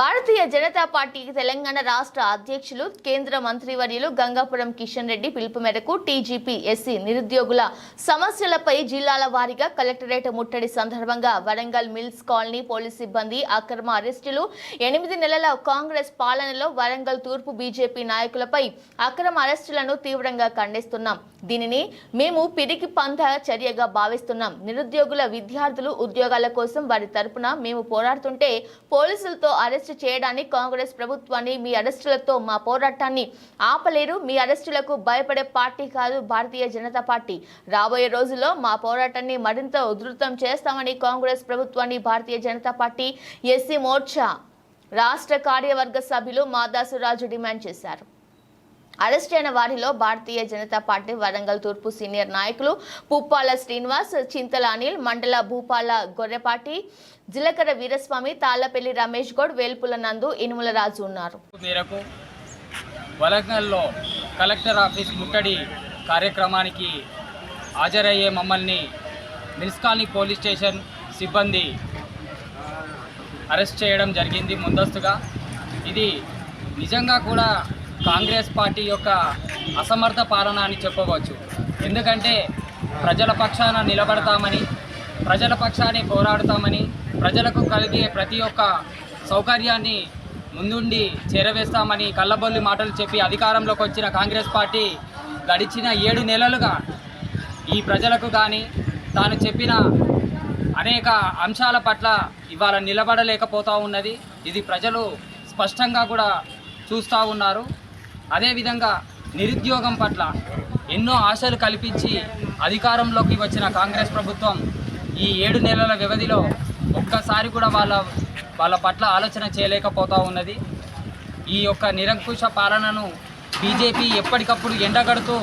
భారతీయ Janata party Telangana రాష్ట్ర అధ్యక్షులు కేంద్ర మంత్రివర్యులు గంగాపురం కిషన్ రెడ్డి పిలుపు మేరకు టీజీపీ ఎస్సీ నిరుద్యోగుల సమస్యలపై జిల్లాల వారీగా కలెక్టరేట్ ముట్టడి సందర్భంగా వరంగల్ మిల్స్ కాలనీ పోలీస్ సిబ్బంది అక్రమ అరెస్టులు ఎనిమిది నెలల కాంగ్రెస్ పాలనలో వరంగల్ తూర్పు బీజేపీ నాయకులపై అక్రమ అరెస్టులను తీవ్రంగా ఖండిస్తున్నాం. దీనిని మేము పిరికి పంథ చర్యగా భావిస్తున్నాం. నిరుద్యోగుల విద్యార్థులు ఉద్యోగాల కోసం వారి తరపున మేము పోరాడుతుంటే పోలీసులతో అరెస్ట్ చేయడాన్ని కాంగ్రెస్ ప్రభుత్వాన్ని మీ అరెస్టులతో మా పోరాటాన్ని ఆపలేరు. మీ అరెస్టులకు భయపడే పార్టీ కాదు భారతీయ జనతా పార్టీ. రాబోయే రోజుల్లో మా పోరాటాన్ని మరింత ఉధృతం చేస్తామని కాంగ్రెస్ ప్రభుత్వాన్ని భారతీయ జనతా పార్టీ ఎస్సీ మోర్చా రాష్ట్ర కార్యవర్గ సభ్యులు మాదాసురాజు డిమాండ్ చేశారు. అరెస్ట్ అయిన వారిలో భారతీయ జనతా పార్టీ వరంగల్ తూర్పు సీనియర్ నాయకులు పుప్పాల శ్రీనివాస్ చింతల అనిల్ మండల భూపాల గొర్రెపాటి జిలకర వీరస్వామి తాళ్ళపల్లి రమేష్ గౌడ్ వేల్పుల నందు ఇనుముల రాజు ఉన్నారు. మేరకు వరంగల్లో కలెక్టర్ ఆఫీస్ ముట్టడి కార్యక్రమానికి హాజరయ్యే మమ్మల్ని మిల్స్కాలనీ పోలీస్ స్టేషన్ సిబ్బంది అరెస్ట్ చేయడం జరిగింది ముందస్తుగా. ఇది నిజంగా కూడా కాంగ్రెస్ పార్టీ యొక్క అసమర్థ పాలన అని చెప్పవచ్చు. ఎందుకంటే ప్రజల పక్షాన నిలబడతామని ప్రజల పక్షాన్ని పోరాడతామని ప్రజలకు కలిగే ప్రతి ఒక్క సౌకర్యాన్ని ముందుండి చేరవేస్తామని కళ్ళబొల్లి మాటలు చెప్పి అధికారంలోకి వచ్చిన కాంగ్రెస్ పార్టీ గడిచిన ఏడు నెలలుగా ఈ ప్రజలకు కానీ తాను చెప్పిన అనేక అంశాల పట్ల ఇవాళ నిలబడలేకపోతూ ఉన్నది. ఇది ప్రజలు స్పష్టంగా కూడా చూస్తూ ఉన్నారు. అదేవిధంగా నిరుద్యోగం పట్ల ఎన్నో ఆశలు కల్పించి అధికారంలోకి వచ్చిన కాంగ్రెస్ ప్రభుత్వం ఈ ఏడు నెలల వ్యవధిలో ఒక్కసారి కూడా వాళ్ళ వాళ్ళ పట్ల ఆలోచన చేయలేకపోతూ ఉన్నది. ఈ యొక్క నిరంకుశ పాలనను బీజేపీ ఎప్పటికప్పుడు ఎండగడుతూ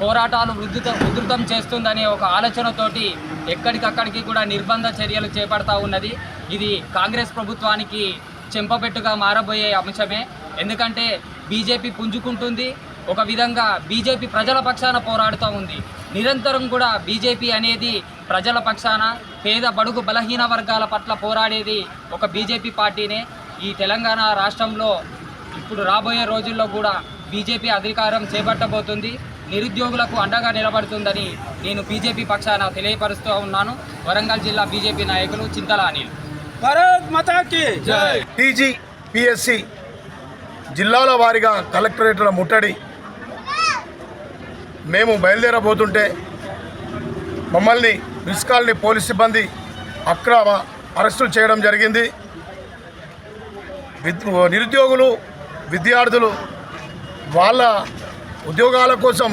పోరాటాలు ఉధృత ఉధృతం చేస్తుందనే ఒక ఆలోచనతోటి ఎక్కడికక్కడికి కూడా నిర్బంధ చర్యలు చేపడతా ఉన్నది. ఇది కాంగ్రెస్ ప్రభుత్వానికి చెంపబెట్టుగా మారబోయే అంశమే. ఎందుకంటే బీజేపీ పుంజుకుంటుంది. ఒక విధంగా బీజేపీ ప్రజల పక్షాన పోరాడుతూ ఉంది. నిరంతరం కూడా బీజేపీ అనేది ప్రజల పక్షాన పేద బడుగు బలహీన వర్గాల పట్ల పోరాడేది ఒక బీజేపీ పార్టీనే. ఈ తెలంగాణ రాష్ట్రంలో ఇప్పుడు రాబోయే రోజుల్లో కూడా బీజేపీ అధికారం చేపట్టబోతుంది. నిరుద్యోగులకు అండగా నిలబడుతుందని నేను బీజేపీ పక్షాన తెలియపరుస్తూ ఉన్నాను. వరంగల్ జిల్లా బీజేపీ నాయకులు చింతల అనిల్. భారత్ మాతా కీ టీజీ పిఎస్సి జిల్లాల వారీగా కలెక్టరేట్ల ముట్టడి. మేము బయలుదేరబోతుంటే మమ్మల్ని మిస్కాల్ని పోలీస్ సిబ్బంది అక్రమ అరెస్టులు చేయడం జరిగింది. నిరుద్యోగులు విద్యార్థులు వాళ్ళ ఉద్యోగాల కోసం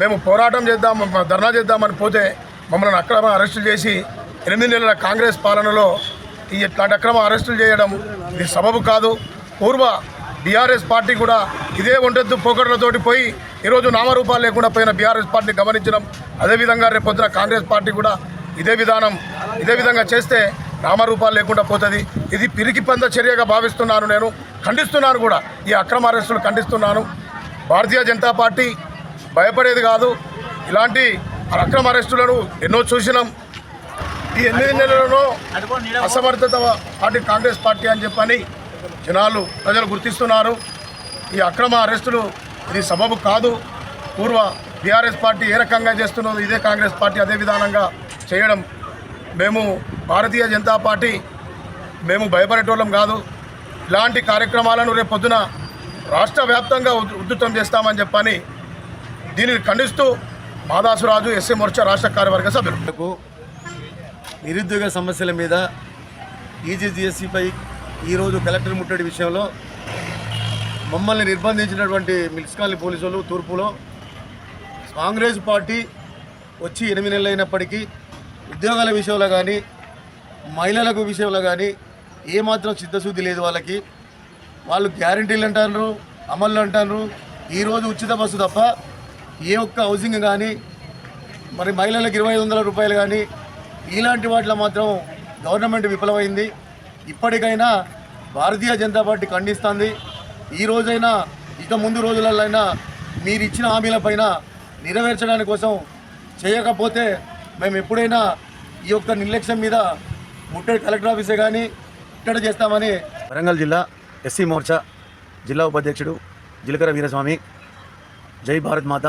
మేము పోరాటం చేద్దాం ధర్నా చేద్దామని పోతే మమ్మల్ని అక్రమ అరెస్టులు చేసి ఎనిమిది నెలల కాంగ్రెస్ పాలనలో ఈ ఇట్లాంటి అక్రమ అరెస్టులు చేయడం ఇది సబబు కాదు. పూర్వ బీఆర్ఎస్ పార్టీ కూడా ఇదే ఒంటెత్తు పోకడలతోటి పోయి ఈరోజు నామరూపాలు లేకుండా పోయిన బీఆర్ఎస్ పార్టీని గమనించడం అదేవిధంగా రేపు కాంగ్రెస్ పార్టీ కూడా ఇదే విధానం ఇదే విధంగా చేస్తే నామరూపాలు లేకుండా పోతుంది. ఇది పిరికి పంద చర్యగా భావిస్తున్నాను నేను ఖండిస్తున్నాను కూడా. ఈ అక్రమ అరెస్టులు ఖండిస్తున్నాను. భారతీయ జనతా పార్టీ భయపడేది కాదు. ఇలాంటి అక్రమ అరెస్టులను ఎన్నో చూసినాం. ఈ ఎనిమిది నెలలను అసమర్థత పార్టీ కాంగ్రెస్ పార్టీ అని చెప్పని జనాలు ప్రజలు గుర్తిస్తున్నారు. ఈ అక్రమ అరెస్టులు ఇది సబబు కాదు. పూర్వ బీఆర్ఎస్ పార్టీ ఏ రకంగా చేస్తున్నదో ఇదే కాంగ్రెస్ పార్టీ అదే విధానంగా చేయడం. మేము భారతీయ జనతా పార్టీ మేము భయపడేటోళ్ళం కాదు. ఇలాంటి కార్యక్రమాలను రేపు పొద్దున రాష్ట్ర వ్యాప్తంగా ఉధ్- ఉధృతం చేస్తామని చెప్పని దీనిని ఖండిస్తూ మాదాసురాజు ఎస్సీ మోర్చా రాష్ట్ర కార్యవర్గ సభ్యులు. నిరుద్యోగ సమస్యల మీద ఈజీజీఎస్సీపై ఈరోజు కలెక్టర్ ముట్టడి విషయంలో మమ్మల్ని నిర్బంధించినటువంటి మిల్స్కాలి పోలీసులు తూర్పులో కాంగ్రెస్ పార్టీ వచ్చి ఎనిమిది నెలలు అయినప్పటికీ ఉద్యోగాల విషయంలో కానీ మహిళలకు విషయంలో కానీ ఏమాత్రం చిత్తశుద్ధి లేదు వాళ్ళకి. వాళ్ళు గ్యారంటీలు అంటారు అమలు అంటారు. ఈరోజు ఉచిత బస్సు తప్ప ఏ ఒక్క హౌసింగ్ కానీ మరి మహిళలకు ఇరవై ఐదు వందల రూపాయలు కానీ ఇలాంటి వాటిలో మాత్రం గవర్నమెంట్ విఫలమైంది. ఇప్పటికైనా భారతీయ జనతా పార్టీ ఖండిస్తుంది. ఈ రోజైనా ఇక ముందు రోజులైనా మీరు ఇచ్చిన హామీలపైన నెరవేర్చడానికి కోసం చేయకపోతే మేము ఎప్పుడైనా ఈ యొక్క నిర్లక్ష్యం మీద ముట్టడి కలెక్టర్ ఆఫీసే కానీ ఇక్కడ చేస్తామని వరంగల్ జిల్లా ఎస్సీ మోర్చా జిల్లా ఉపాధ్యక్షుడు జిలకర వీరస్వామి జై భారత్ మాత